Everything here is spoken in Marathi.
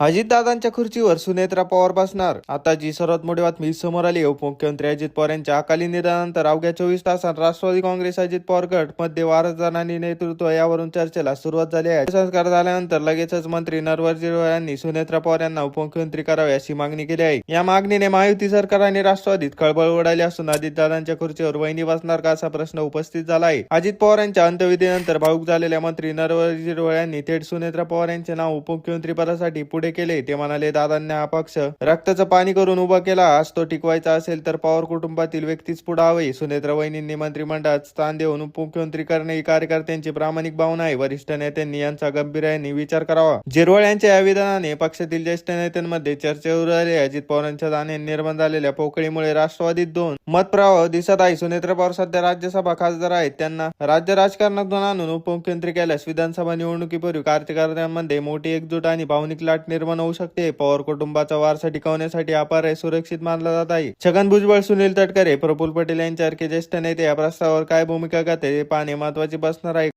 अजितदादांच्या खुर्चीवर सुनेत्रा पवार बसणार. आता जी सर्वात मोठी बातमी समोर आली आहे. उपमुख्यमंत्री अजित पवार यांच्या अकाली निधनानंतर अवघ्या चोवीस तासात राष्ट्रवादी काँग्रेस अजित पवार गटमध्ये आणि नेतृत्व यावरून चर्चेला सुरुवात झाली आहे. संस्कार झाल्यानंतर लगेचच मंत्री नरवरजी यांनी सुनेत्रा पवार यांना उपमुख्यमंत्री करावे अशी मागणी केली आहे. या मागणीने महायुती सरकार आणि राष्ट्रवादीत खळबळ उडाली असून अजितदादांच्या खुर्चीवर वहिनी बसणार का असा प्रश्न उपस्थित झाला आहे. अजित पवार यांच्या अंत्यविधीनंतर भाऊक झालेल्या मंत्री नरवरजी यांनी थेट सुनेत्रा पवार यांचे नाव उपमुख्यमंत्री पदासाठी पुढे केले. ते म्हणाले दादांनी हा पक्ष रक्ताचं पाणी करून उभा केला. आज तो टिकवायचा असेल तर पवार कुटुंबातील व्यक्तीच पुढे हवी. सुनेत्र वहिनींनी मंत्रिमंडळात स्थान देऊन उपमुख्यमंत्री करणे ही कार्यकर्त्यांची प्रामाणिक भावना आहे. वरिष्ठ नेत्यांनी यांचा गंभीर्याने विचार करावा. जिरवळ यांच्या या विधानाने पक्षातील ज्येष्ठ नेत्यांमध्ये चर्चेवर आले अजित पवारांच्या दाने निर्माण झालेल्या पोकळीमुळे राष्ट्रवादीत दोन मतप्रवाह दिसत आहे सुनेत्र पवार सध्या राज्यसभा खासदार आहेत. त्यांना राज्य राजकारणातून आणून उपमुख्यमंत्री केल्यास विधानसभा निवडणुकीपूर्वी कार्यकर्त्यांमध्ये मोठी एकजूट आणि भावनिक लाट निर्माण होऊ शकते. पवार कुटुंबाचा वारसा टिकवण्यासाठी अपार सुरक्षित मानला जात आहे. छगन भुजबळ सुनील तटकरे प्रफुल्ल पटेल यांच्यासारखे ज्येष्ठ नेते या प्रस्तावावर काय भूमिका करते हे पाहणे महत्त्वाचे बसणार आहे.